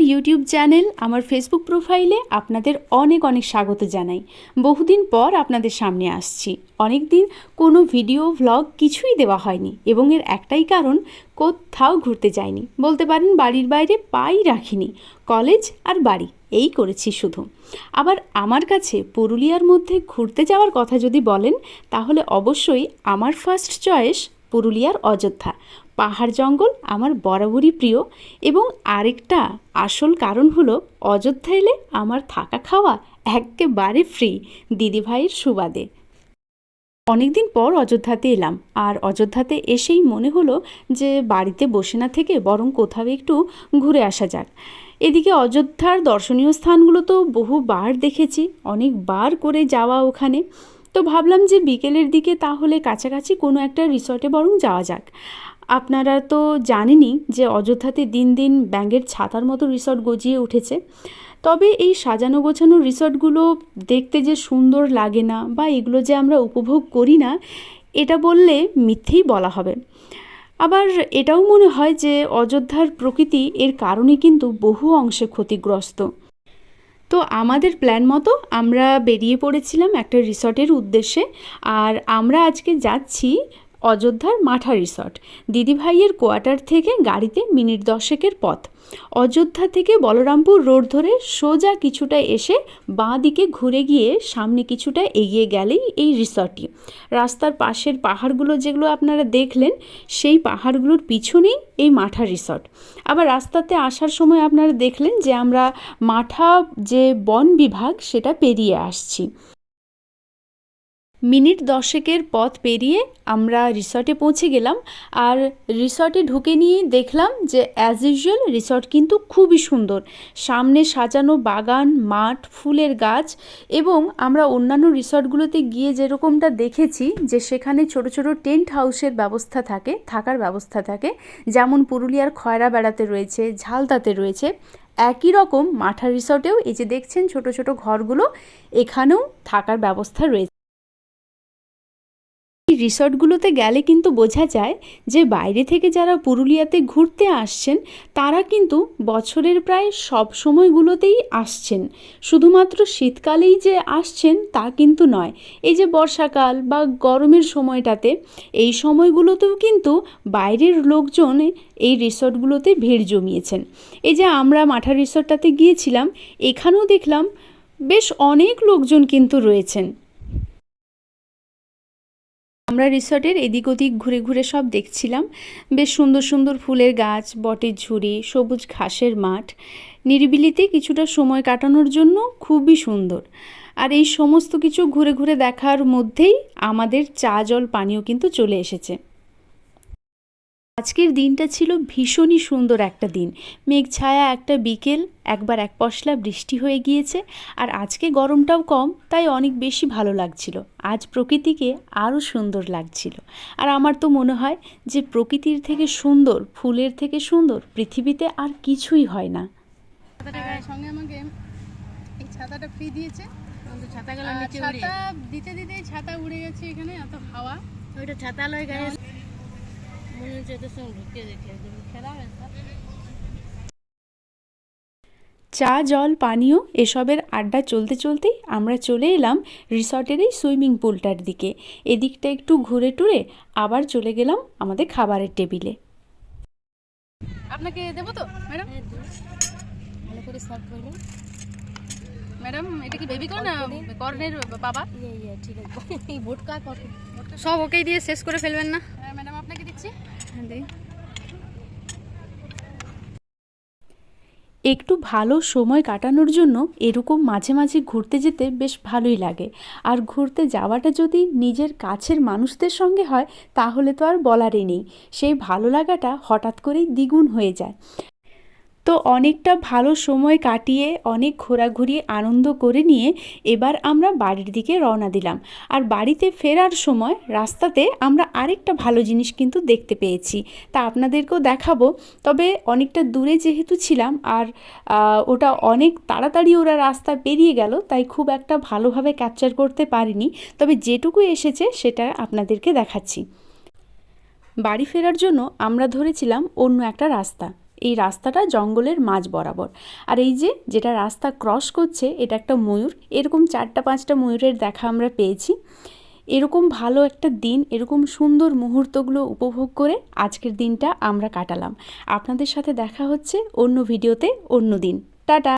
YouTube channel আমার Facebook প্রোফাইলে আপনাদের অনেক অনেক স্বাগত জানাই। বহুদিন পর আপনাদের সামনে আসছি। অনেক দিন কোনো ভিডিও ভ্লগ কিছুই দেওয়া হয়নি এবং এর একটাই কারণ, কোথাও ঘুরতে যাইনি। বলতে পারেন বাড়ির বাইরে পাই রাখিনি কলেজ আর বাড়ি, এই করেছি শুধু। আবার আমার কাছে পুরুলিয়ার মধ্যে ঘুরতে যাওয়ার কথা যদি বলেন, তাহলে অবশ্যই আমার ফার্স্ট চয়েস পুরুলিয়ার অযোধ্যা। পাহাড় জঙ্গল আমার বরাবরই প্রিয় এবং আরেকটা আসল কারণ হলো অযোধ্যা এলে আমার থাকা খাওয়া একেবারে ফ্রি দিদিভাইয়ের সুবাদে। অনেকদিন পর অযোধ্যাতে এলাম আর অযোধ্যাতে এসেই মনে হলো যে বাড়িতে বসে না থেকে বরং কোথাও একটু ঘুরে আসা যাক। এদিকে অযোধ্যার দর্শনীয় স্থানগুলো তো বহুবার দেখেছি, অনেকবার করে যাওয়া ওখানে। তো ভাবলাম যে বিকেলের দিকে তাহলে কাছাকাছি কোনো একটা রিসর্টে বরং যাওয়া যাক। আপনারা তো জানেনই যে অযোধ্যাতে দিন দিন ব্যাঙের ছাতার মতো রিসর্ট গজিয়ে উঠেছে। তবে এই সাজানো গোছানো রিসর্টগুলো দেখতে যে সুন্দর লাগে না বা এগুলো যে আমরা উপভোগ করি না, এটা বললে মিথ্যেই বলা হবে। আবার এটাও মনে হয় যে অযোধ্যার প্রকৃতি এর কারণে কিন্তু বহু অংশে ক্ষতিগ্রস্ত। তো আমাদের প্ল্যান মতো আমরা বেরিয়ে পড়েছিলাম একটা রিসর্টের উদ্দেশ্যে। আর আমরা আজকে যাচ্ছি অযোধ্যার মাঠা রিসর্ট। দিদিভাইয়ের কোয়ার্টার থেকে গাড়িতে মিনিট দশেকের পথ। অযোধ্যা থেকে বলরামপুর রোড ধরে সোজা কিছুটা এসে বাঁ দিকে ঘুরে গিয়ে সামনে কিছুটা এগিয়ে গেলেই এই রিসর্টটি। রাস্তার পাশের পাহাড়গুলো যেগুলো আপনারা দেখলেন, সেই পাহাড়গুলোর পিছনেই এই মাঠা রিসর্ট। আবার রাস্তাতে আসার সময় আপনারা দেখলেন যে আমরা মাঠা যে বন বিভাগ, সেটা পেরিয়ে আসছি। মিনিট দশেকের পথ পেরিয়ে আমরা রিসর্টে পৌঁছে গেলাম। আর রিসর্টে ঢুকে নিয়ে দেখলাম যে অ্যাজ ইউজুয়াল রিসর্ট কিন্তু খুবই সুন্দর। সামনে সাজানো বাগান, মাঠ, ফুলের গাছ এবং আমরা অন্যান্য রিসর্টগুলোতে গিয়ে যেরকমটা দেখেছি যে, সেখানে ছোট ছোট টেন্ট হাউসের ব্যবস্থা থাকে, থাকার ব্যবস্থা থাকে। যেমন পুরুলিয়ার খয়রা বেড়াতে রয়েছে, ঝালদাতে রয়েছে। একই রকম মাঠা রিসর্টেও এই যে দেখছেন ছোট ছোট ঘরগুলো, এখানেও থাকার ব্যবস্থা রয়েছে। রিসর্টগুলোতে গেলে কিন্তু বোঝা যায় যে বাইরে থেকে যারা পুরুলিয়াতে ঘুরতে আসছেন, তারা কিন্তু বছরের প্রায় সব সময়গুলোতেই আসছেন। শুধুমাত্র শীতকালেই যে আসছেন, তা কিন্তু নয়। এই যে বর্ষাকাল বা গরমের সময়টাতে, এই সময়গুলোতেও কিন্তু বাইরের লোকজন এই রিসর্টগুলোতে ভিড় জমিয়েছেন। এই যে আমরা মাঠা রিসর্টটাতে গিয়েছিলাম, এখানেও দেখলাম বেশ অনেক লোকজন কিন্তু রয়েছেন। আমরা রিসর্টের এদিক ওদিক ঘুরে ঘুরে সব দেখছিলাম। বেশ সুন্দর সুন্দর ফুলের গাছ, বটের ঝুড়ি, সবুজ ঘাসের মাঠ। নিরিবিলিতে কিছুটা সময় কাটানোর জন্য খুবই সুন্দর। আর এই সমস্ত কিছু ঘুরে ঘুরে দেখার মধ্যেই আমাদের চা জল পানীয় কিন্তু চলে এসেছে। আজকের দিনটা ছিল ভীষণই সুন্দর একটা দিন। মেঘ ছায়া একটা বিকেল একবার এক পশলা বৃষ্টি হয়ে গিয়েছে আর আজকে গরমটাও কম তাই অনেক বেশি ভালো লাগছিল। আজ প্রকৃতিকে আরও সুন্দর লাগছিল। আর আমার তো মনে হয় যে প্রকৃতির থেকে সুন্দর ফুলের থেকে সুন্দর পৃথিবীতে আর কিছুই হয় না। সঙ্গে আমাকে এই ছাতাটা ফ্রি দিয়েছে। ছাতা দিতে দিতে ছাতা উড়ে গেছে এখানে এত হাওয়া। ওইটা ছাতা লয় গায়ে মনে হচ্ছে এদের সঙ্গে ঢুকে দেখে খেলা হয়েছে চা জল পানীয় এসবের আড্ডা চলতে চলতেই আমরা চলে এলাম রিসর্টের এই সুইমিং পুলটার দিকে। এদিকটা একটু ঘুরে টুরে আবার চলে গেলাম আমাদের খাবারের টেবিলে। আপনাকে দেবো তো ম্যাডাম? ভালো করে সার্ভ করবেন। ম্যাডাম এটা কি বেবি কর্ন না কর্নের বাবা? ইয়ে ইয়ে ঠিক আছে। সব ওকেই দিয়ে শেষ করে ফেলবেন না। হ্যাঁ ম্যাডাম আপনাকে দিচ্ছি। একটু ভালো সময় কাটানোর জন্য এরকম মাঝে মাঝে ঘুরতে যেতে বেশ ভালোই লাগে। আর ঘুরতে যাওয়াটা যদি নিজের কাছের মানুষদের সঙ্গে হয়, তাহলে তো আর বলারই নেই। সেই ভালো লাগাটা হঠাৎ করেই দ্বিগুণ হয়ে যায়। তো অনেকটা ভালো সময় কাটিয়ে, অনেক ঘোরাঘুরি আনন্দ করে নিয়ে এবার আমরা বাড়ির দিকে রওনা দিলাম। আর বাড়িতে ফেরার সময় রাস্তাতে আমরা আরেকটা ভালো জিনিস কিন্তু দেখতে পেয়েছি। তা আপনাদেরকেও দেখাবো, তবে অনেকটা দূরে যেহেতু ছিলাম আর ওটা অনেক তাড়াতাড়ি ওরা রাস্তা পেরিয়ে গেল, তাই খুব একটা ভালোভাবে ক্যাপচার করতে পারিনি। তবে যেটুকু এসেছে সেটা আপনাদেরকে দেখাচ্ছি। বাড়ি ফেরার জন্য আমরা ধরেছিলাম অন্য একটা রাস্তা। এই রাস্তাটা জঙ্গলের মাঝ বরাবর। আর এই যে যেটা রাস্তা ক্রস করছে, এটা একটা ময়ূর। এরকম চারটা পাঁচটা ময়ূরের দেখা আমরা পেয়েছি। এরকম ভালো একটা দিন, এরকম সুন্দর মুহূর্তগুলো উপভোগ করে আজকের দিনটা আমরা কাটালাম। আপনাদের সাথে দেখা হচ্ছে অন্য ভিডিওতে অন্য দিন। টাটা!